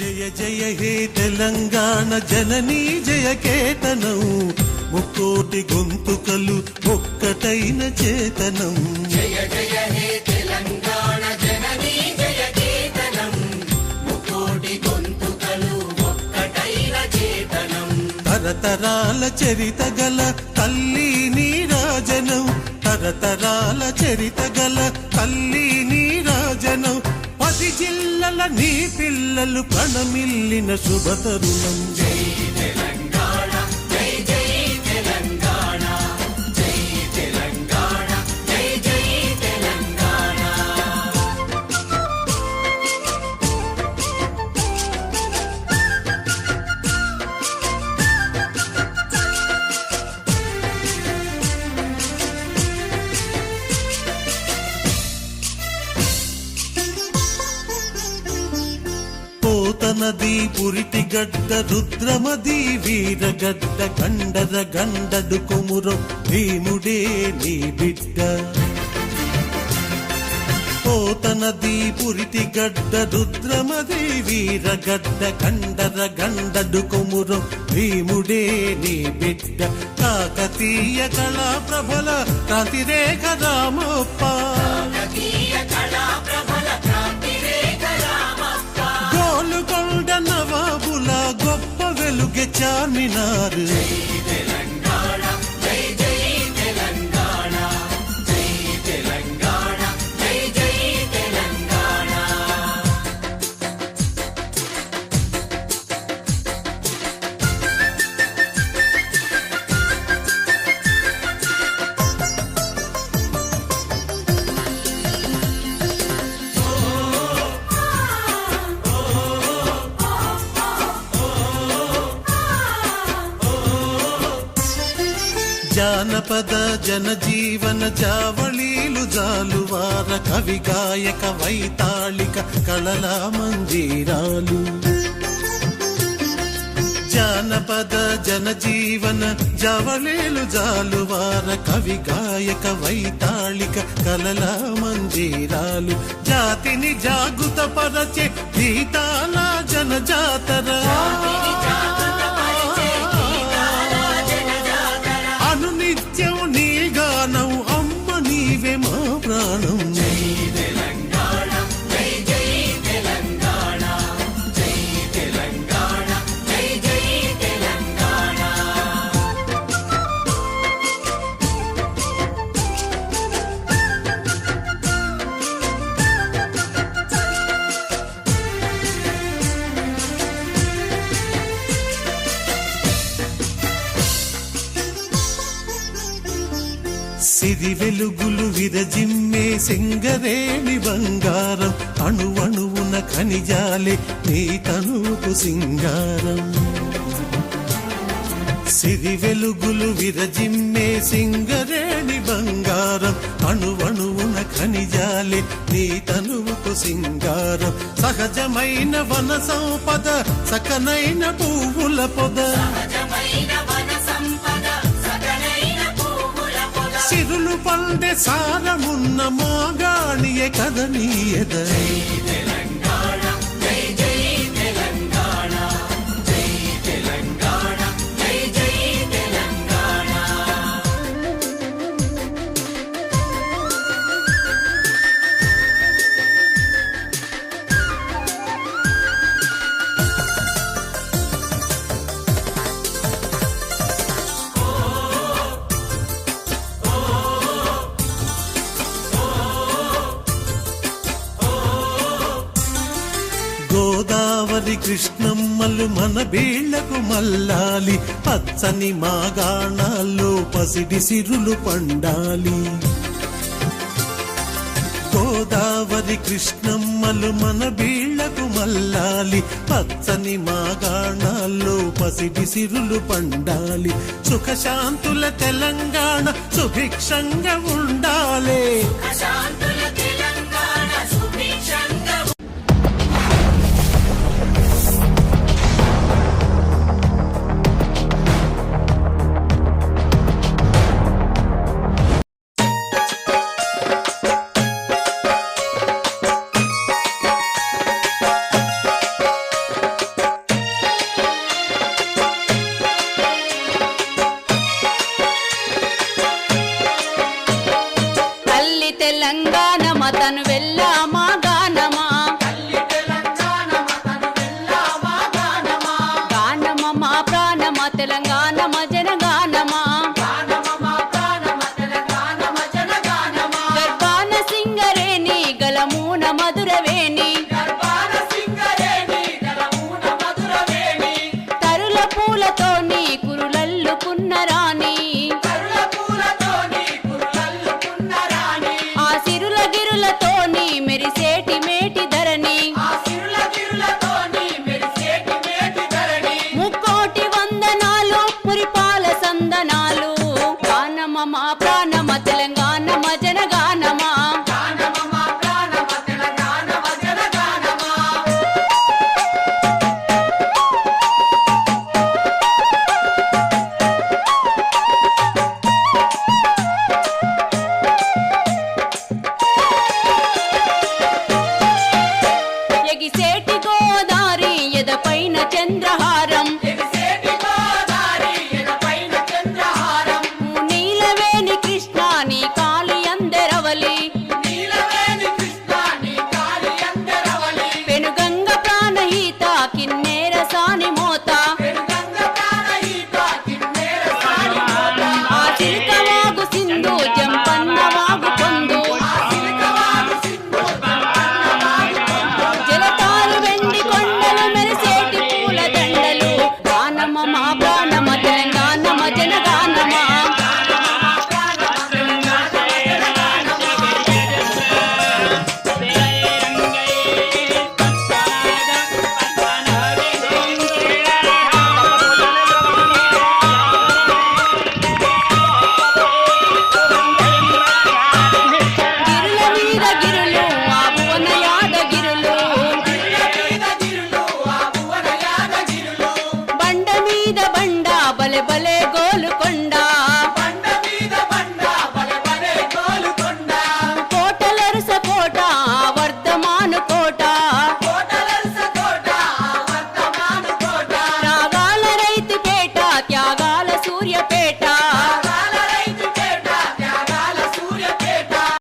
జయ జయ హే తెలంగాణ జననీ జయ కేతనం. ముక్కోటి గొంతుకలు ఒక్కటైన చేతనం. జయ జయ హే తెలంగాణ జననీ జయ కేతనం. ముకోటి గొంతుకలు ఒక్కటైన చేతనం. తరతరాల చరిత గల తల్లి నీరాజనం. తరతరాల చరిత గల తల్లి నీరాజనం. జిల్లల నీ పిల్లలు ప్రణమిల్లిన శుభతరుణం. నది పురిటి గడ్డ రుద్రమది వీరగడ్డ గండర గండడు కొమురం భీముడే నీ బిడ్డ. పోతనది పురిటి గడ్డ రుద్రమది వీరగడ్డ గండర గండడు కొమురం భీముడే నీ బిడ్డ. కాకతీయ కళా ప్రభల కాంతిరేఖ రామప్ప. சார்மினாரு జానపద జనజీవన జావళీలు జాలువార కవి గాయక వైతాళిక కళల మంజీరాలు. జానపద జనజీవన జవళేలు జాలువార కవి గాయక వైతాళిక కలల మంజీరాలు. జాతిని జాగుత పరచే గీతాల జనజాతర. సిరి వెలుగులు విరజిమ్మే సింగరేణి బంగారం అణువణువున ఖనిజాలే నీ తనువుకు సింగారం సిరి వెలుగులు విరజిమ్మే సింగరేణి బంగారం అణువణువున ఖనిజాలే నీ తనువుకు సింగారం సహజమైన వన సంపద సకనైన పువ్వుల పొద. సహజమైన సిరులు పండే సారమున్న మాగాణియే కదనీయద గోదావరి కృష్ణమ్మలు మన బీళ్ళకు మల్లాలి. పచ్చని మాగాణాల్లో పసిడి సిరులు పండాలి. గోదావరి కృష్ణమ్మలు మన బీళ్ళకు మల్లాలి. పచ్చని మాగాణాల్లో పసిడి సిరులు పండాలి. సుఖశాంతుల తెలంగాణ సుభిక్షంగా ఉండాలి. ఎగిసేటి గోదారి ఎదపైన చంద్రహారి